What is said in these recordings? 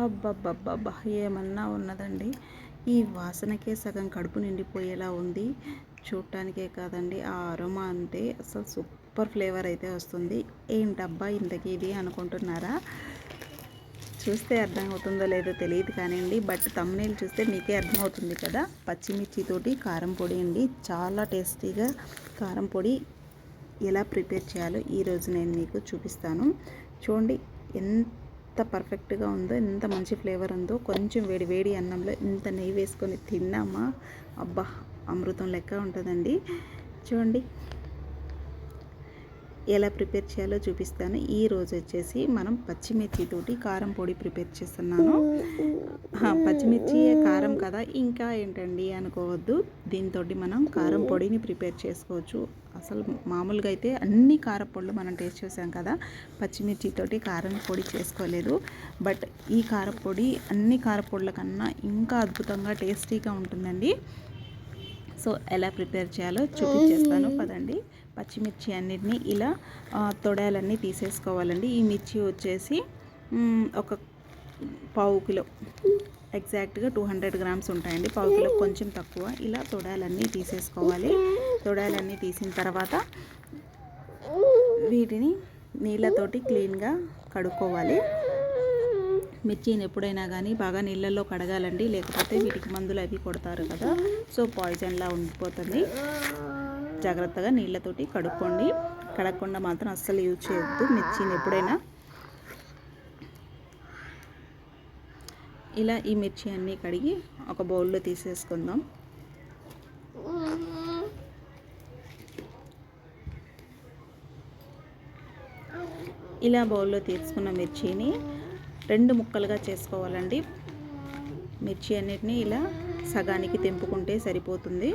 అబ్బబ్బబ్బబ్బా ఏమన్నా ఉన్నదండి? ఈ వాసనకే సగం కడుపు నిండిపోయేలా ఉంది. చూడటానికే కాదండి ఆ అరుమా అంతే. అసలు సూపర్ ఫ్లేవర్ అయితే వస్తుంది. ఏంటబ్బా ఇంతకీ ఇది అనుకుంటున్నారా? చూస్తే అర్థమవుతుందో లేదో తెలియదు కానివ్వండి బట్ తమ్నేలు చూస్తే మీకే అర్థమవుతుంది కదా. పచ్చిమిర్చితోటి కారం పొడి అండి. చాలా టేస్టీగా కారం పొడి ఎలా ప్రిపేర్ చేయాలో ఈరోజు నేను మీకు చూపిస్తాను. చూడండి ఎంత ఎంత పర్ఫెక్ట్గా ఉందో ఎంత మంచి ఫ్లేవర్ ఉందో కొంచెం వేడి వేడి అన్నంలో ఇంత నెయ్యి వేసుకొని తిన్నామా? అబ్బా అమృతం లెక్క ఉంటుందండి. చూడండి. ఎలా ప్రిపేర్ చేయాలో చూపిస్తాను. ఈ రోజు వచ్చేసి మనం పచ్చిమిర్చితోటి కారం పొడి ప్రిపేర్ చేస్తున్నాను. పచ్చిమిర్చి కారం కదా ఇంకా ఏంటండి అనుకోవద్దు. దీంతో మనం కారం పొడిని ప్రిపేర్ చేసుకోవచ్చు. అసలు మామూలుగా అయితే అన్ని కారపొడులు మనం టేస్ట్ చేసాం కదా పచ్చిమిర్చితోటి కారం పొడి చేసుకోలేదు. బట్ ఈ కారపొడి అన్ని కారపొడుల కన్నా ఇంకా అద్భుతంగా టేస్టీగా ఉంటుందండి. సో ఎలా ప్రిపేర్ చేయాలో చూపించేస్తాను. పదండి. పచ్చిమిర్చి అన్నిటిని ఇలా తొడాలన్నీ తీసేసుకోవాలండి. ఈ మిర్చి వచ్చేసి ఒక పావు కిలో. ఎగ్జాక్ట్గా టూ హండ్రెడ్ గ్రామ్స్ ఉంటాయండి. పావు కిలో కొంచెం తక్కువ. ఇలా తొడాలన్నీ తీసేసుకోవాలి. తొడాలన్నీ తీసిన తర్వాత వీటిని నీళ్ళతోటి క్లీన్గా కడుక్కోవాలి. మిర్చిని ఎప్పుడైనా కానీ బాగా నీళ్ళల్లో కడగాలండి. లేకపోతే వీటికి మందులు అవి కొడతారు కదా. సో పాయిజన్లా ఉండిపోతుంది. జాగ్రత్తగా నీళ్ళతోటి కడుక్కోండి. కడగకుండా మాత్రం అస్సలు యూజ్ చేయొద్దు. మిర్చిని ఎప్పుడైనా ఇలా ఈ మిర్చి అన్నీ కడిగి ఒక బౌల్లో తీసేసుకుందాం. ఇలా బౌల్లో తీసుకున్న మిర్చిని రెండు ముక్కలుగా చేసుకోవాలండి. మిర్చి అన్నిటిని ఇలా సగానికి తెంపుకుంటే సరిపోతుంది.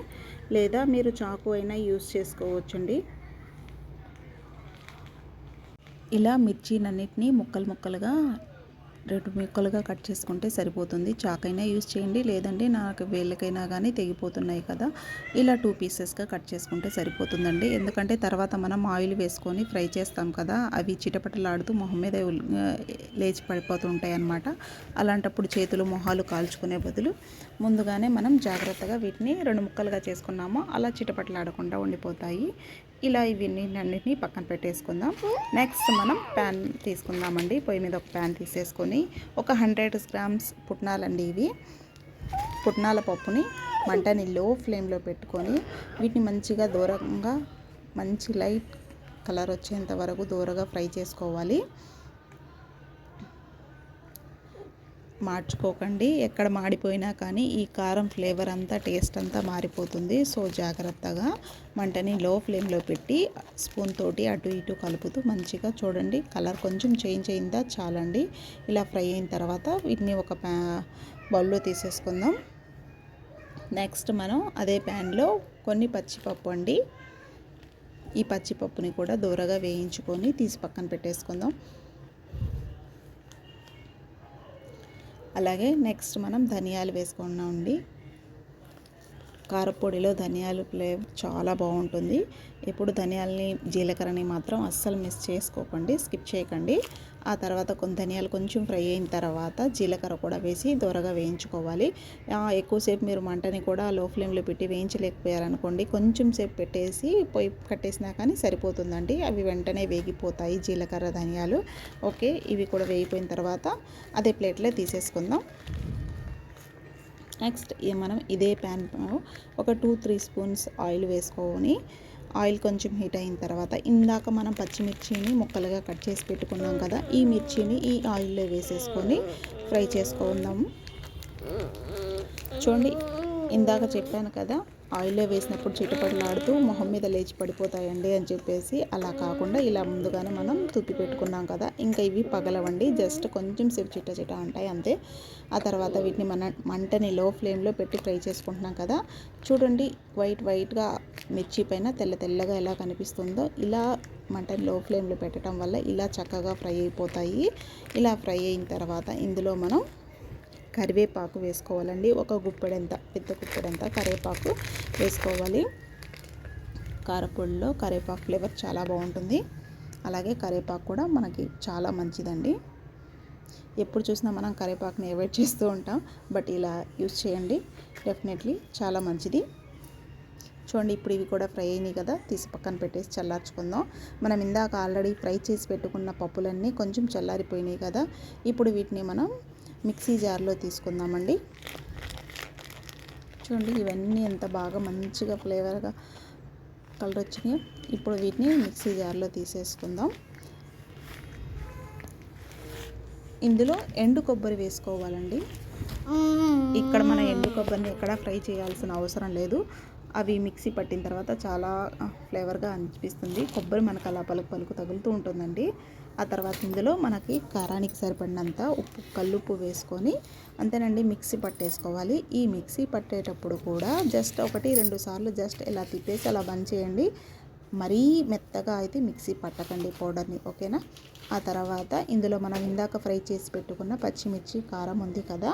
లేదా మీరు చాకు అయినా యూస్ చేసుకోవచ్చండి. ఇలా మిర్చినన్నిటిని ముక్కలు ముక్కలుగా రెండు ముక్కలుగా కట్ చేసుకుంటే సరిపోతుంది. చాకైనా యూస్ చేయండి. లేదంటే నాకు వేళ్ళకైనా కానీ తెగిపోతున్నాయి కదా. ఇలా టూ పీసెస్గా కట్ చేసుకుంటే సరిపోతుందండి. ఎందుకంటే తర్వాత మనం ఆయిల్ వేసుకొని ఫ్రై చేస్తాం కదా. అవి చిటపటలాడుతూ మొహం మీద లేచి పడిపోతుంటాయి అన్నమాట అలాంటప్పుడు చేతులు మొహాలు కాల్చుకునే బదులు ముందుగానే మనం జాగ్రత్తగా వీటిని రెండు ముక్కలుగా చేసుకున్నామో అలా చిటపటలాడకుండా ఉండిపోతాయి. ఇలా ఇవన్నీ అన్నిటినీ పక్కన పెట్టేసుకుందాం. నెక్స్ట్ మనం ప్యాన్ తీసుకుందామండి. పొయ్యి మీద ఒక ప్యాన్ తీసేసుకొని ఒక హండ్రెడ్ గ్రామ్స్ పుట్నాలండి ఇవి. పుట్నాల పప్పుని మంటని లో ఫ్లేమ్లో పెట్టుకొని వీటిని మంచిగా దూరంగా మంచి లైట్ కలర్ వచ్చేంత వరకు దూరగా ఫ్రై చేసుకోవాలి. మార్చుకోకండి. ఎక్కడ మాడిపోయినా కానీ ఈ కారం ఫ్లేవర్ అంతా టేస్ట్ అంతా మారిపోతుంది. సో జాగ్రత్తగా మంటని లో ఫ్లేమ్లో పెట్టి స్పూన్ తోటి అటు ఇటు కలుపుతూ మంచిగా చూడండి. కలర్ కొంచెం చేంజ్ అయిందా చాలండి. ఇలా ఫ్రై అయిన తర్వాత వీటిని ఒక ప్యా బౌల్లో తీసేసుకుందాం. నెక్స్ట్ మనం అదే ప్యాన్లో కొన్ని పచ్చిపప్పు అండి. ఈ పచ్చిపప్పుని కూడా దూరగా వేయించుకొని తీసి పక్కన పెట్టేసుకుందాం. అలాగే నెక్స్ట్ మనం ధనియాలు వేసుకున్నామండి. కారపొడిలో ధనియాలు ఫ్లేవర్ చాలా బాగుంటుంది. ఇప్పుడు ధనియాలని జీలకర్రని మాత్రం అస్సలు మిస్ చేసుకోకండి స్కిప్ చేయకండి. ఆ తర్వాత కొన్ని ధనియాలు కొంచెం ఫ్రై అయిన తర్వాత జీలకర్ర కూడా వేసి దొరగా వేయించుకోవాలి. ఎక్కువసేపు మీరు మంటని కూడా లో ఫ్లేమ్లో పెట్టి వేయించలేకపోయారనుకోండి కొంచెం సేపు పెట్టేసి పొయ్యి కట్టేసినా కానీ సరిపోతుందండి. అవి వెంటనే వేగిపోతాయి జీలకర్ర ధనియాలు. ఓకే ఇవి కూడా వేగిపోయిన తర్వాత అదే ప్లేట్లో తీసేసుకుందాం. నెక్స్ట్ మనం ఇదే ప్యాన్ ఒక టూ త్రీ స్పూన్స్ ఆయిల్ వేసుకొని ఆయిల్ కొంచెం హీట్ అయిన తర్వాత ఇందాక మనం పచ్చిమిర్చిని ముక్కలుగా కట్ చేసి పెట్టుకున్నాం కదా ఈ మిర్చిని ఈ ఆయిల్లో వేసేసుకొని ఫ్రై చేసుకుందాము చూడండి ఇందాక చెప్పాను కదా ఆయిల్లో వేసినప్పుడు చిటపటలాడుతూ మొహం మీద లేచి పడిపోతాయండి అని చెప్పేసి అలా కాకుండా ఇలా ముందుగానే మనం తుప్పి పెట్టుకున్నాం కదా. ఇంకా ఇవి పగలవండి. జస్ట్ కొంచెం సేపు చిట్ట చిట్ట ఉంటాయి అంతే. ఆ తర్వాత వీటిని మన మంటని లో ఫ్లేమ్లో పెట్టి ఫ్రై చేసుకుంటున్నాం కదా. చూడండి వైట్ వైట్గా మిర్చి పైన తెల్ల తెల్లగా ఎలా కనిపిస్తుందో. ఇలా మంటని లో ఫ్లేమ్లో పెట్టడం వల్ల ఇలా చక్కగా ఫ్రై అయిపోతాయి. ఇలా ఫ్రై అయిన తర్వాత ఇందులో మనం కరివేపాకు వేసుకోవాలండి. ఒక గుప్పెడంత పెద్ద గుప్పెడంత కరివేపాకు వేసుకోవాలి. కారపొడిలో కరివేపాకు ఫ్లేవర్ చాలా బాగుంటుంది. అలాగే కరివేపాకు కూడా మనకి చాలా మంచిదండి. ఎప్పుడు చూసినా మనం కరివేపాకుని అవాయిడ్ చేస్తూ ఉంటాం. బట్ ఇలా యూస్ చేయండి. డెఫినెట్లీ చాలా మంచిది. చూడండి ఇప్పుడు ఇవి కూడా ఫ్రై అయినాయి కదా తీసి పక్కన పెట్టేసి చల్లార్చుకుందాం. మనం ఇందాక ఆల్రెడీ ఫ్రై చేసి పెట్టుకున్న పప్పులన్నీ కొంచెం చల్లారిపోయినాయి కదా ఇప్పుడు వీటిని మనం మిక్సీ జార్లో తీసుకుందామండి. చూడండి ఇవన్నీ ఎంత బాగా మంచిగా ఫ్లేవర్గా కలర్ వచ్చినాయి. ఇప్పుడు వీటిని మిక్సీ జార్లో తీసేసుకుందాం. ఇందులో ఎండు కొబ్బరి వేసుకోవాలండి. ఇక్కడ మన ఎండు కొబ్బరిని ఎక్కడ ఫ్రై చేయాల్సిన అవసరం లేదు. అవి మిక్సీ పట్టిన తర్వాత చాలా ఫ్లేవర్గా అనిపిస్తుంది. కొబ్బరి మనకు అలా పలుకు పలుకు తగులుతూ ఉంటుందండి. ఆ తర్వాత ఇందులో మనకి కారానికి సరిపడినంత ఉప్పు కల్లుప్పు వేసుకొని అంతేనండి మిక్సీ పట్టేసుకోవాలి. ఈ మిక్సీ పట్టేటప్పుడు కూడా జస్ట్ ఒకటి రెండు సార్లు జస్ట్ ఇలా తిప్పేసి అలా బంద్ చేయండి. మరీ మెత్తగా అయితే మిక్సీ పట్టకండి పౌడర్ని ఓకేనా? ఆ తర్వాత ఇందులో మనం ఇందాక ఫ్రై చేసి పెట్టుకున్న పచ్చిమిర్చి కారం ఉంది కదా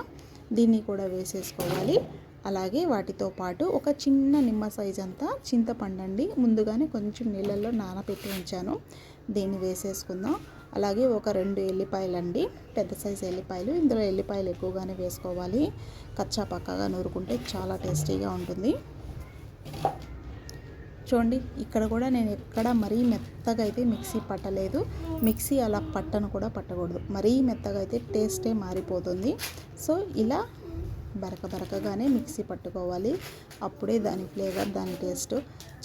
దీన్ని కూడా వేసేసుకోవాలి. అలాగే వాటితో పాటు ఒక చిన్న నిమ్మ సైజ్ అంతా చింతపండండి. ముందుగానే కొంచెం నీళ్ళల్లో నానబెట్టి ఉంచాను. దీన్ని వేసేసుకుందాం. అలాగే ఒక రెండు ఎల్లిపాయలు అండి పెద్ద సైజు ఎల్లిపాయలు. ఇందులో ఎల్లిపాయలు ఎక్కువగానే వేసుకోవాలి. కచ్చా పక్కగా నూరుకుంటే చాలా టేస్టీగా ఉంటుంది. చూడండి ఇక్కడ కూడా నేను ఎక్కడ మరీ మెత్తగా అయితే మిక్సీ పట్టలేదు. మిక్సీ అలా పట్టను కూడా పట్టకూడదు. మరీ మెత్తగా అయితే టేస్టే మారిపోతుంది. సో ఇలా బరక బరకగానే మిక్సీ పట్టుకోవాలి. అప్పుడే దాని ఫ్లేవర్ దాని టేస్ట్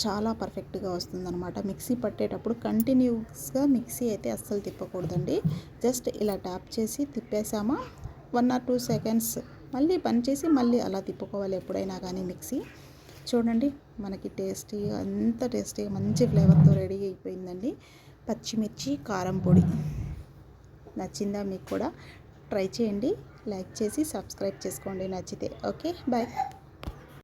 చాలా పర్ఫెక్ట్గా వస్తుందన్నమాట. మిక్సీ పట్టేటప్పుడు కంటిన్యూస్గా మిక్సీ అయితే అస్సలు తిప్పకూడదండి. జస్ట్ ఇలా ట్యాప్ చేసి తిప్పేసామా వన్ ఆర్ టూ సెకండ్స్ మళ్ళీ పని చేసి మళ్ళీ అలా తిప్పుకోవాలి ఎప్పుడైనా కానీ మిక్సీ. చూడండి మనకి టేస్టీగా అంత టేస్టీగా మంచి ఫ్లేవర్తో రెడీ అయిపోయిందండి పచ్చిమిర్చి కారం పొడి. నచ్చిందా మీకు కూడా? ట్రై చేయండి. లైక్ చేసి సబ్స్క్రైబ్ చేసుకోండి నచ్చితే. Okay bye.